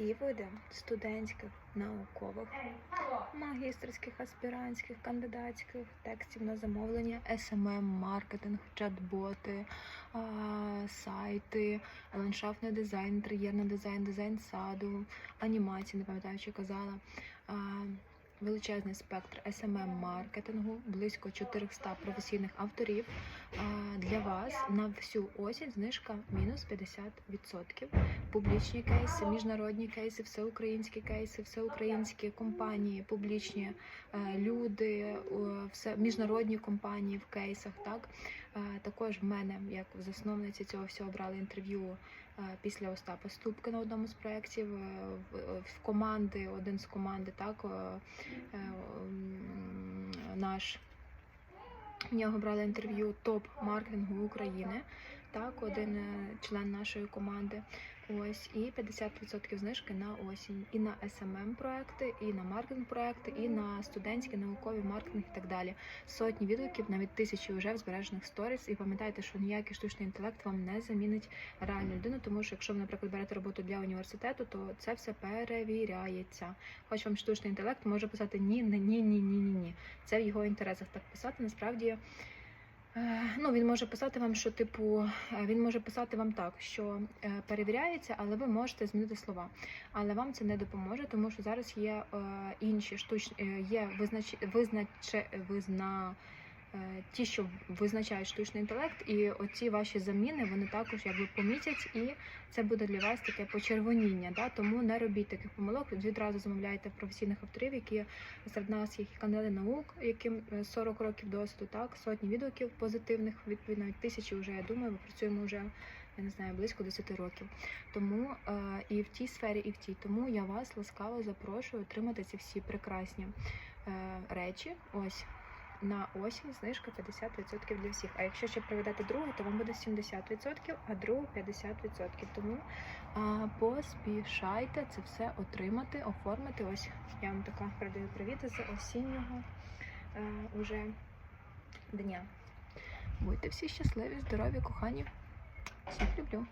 всі види студентських, наукових, магістерських, аспірантських, кандидатських текстів на замовлення, SMM, маркетинг, чат-боти, сайти, ландшафтний дизайн, інтер'єрний дизайн, дизайн саду, анімації, не пам'ятаю, що казала. Величезний спектр smm маркетингу, близько 400 професійних авторів. Для вас на всю осінь знижка мінус 50%. Публічні кейси, міжнародні кейси, всеукраїнські кейси, всеукраїнські компанії, публічні е, люди, все міжнародні компанії в кейсах. Так Е, також в мене, як засновниці цього всього, брали інтерв'ю після Остапа Ступки на одному з проєктів. е, В, в команди, один з команди, так е, е, наш. В нього брали інтерв'ю топ маркетингу України, так, один е, член нашої команди. Ось і 50% знижки на осінь, і на smm проекти, і на маркетинг проекти, і на студентські, наукові маркетинг і так далі. Сотні відгуків, навіть тисячі вже в збережених сторіс. І пам'ятайте, що ніякий штучний інтелект вам не замінить реальну людину, тому що якщо ви, наприклад, берете роботу для університету, то це все перевіряється. Хоч вам штучний інтелект може писати ні, ні, ні, ні, ні, ні, ні. Це в його інтересах так писати. Насправді. Е, Ну, він може писати вам, що типу, е, він може писати вам так, що е, перевіряється, але ви можете змінити слова. Але вам це не допоможе, тому що зараз є е, інші штучні, є визнач, визначе, визна, ті, що визначають штучний інтелект, і оці ваші заміни вони також якби помітять, і це буде для вас таке почервоніння. Да? Тому не робіть таких помилок. Відразу замовляйте професійних авторів, які серед нас є кандидати наук, яким е, 40 років досвіду, так сотні відгуків позитивних, відповідно тисячі вже я думаю, ми працюємо вже. Я не знаю, близько 10 років. Тому е, і в тій сфері, і в тій. Тому я вас ласкаво запрошую отримати ці всі прекрасні е, речі. Ось на осінь знижка 50% для всіх. А якщо ще проведете другу, то вам буде 70%, а другу 50%. Тому а, поспішайте це все отримати, оформити. Ось я вам така передаю привіт з осіннього е, уже дня. Будьте всі щасливі, здорові, кохані. Всіх люблю.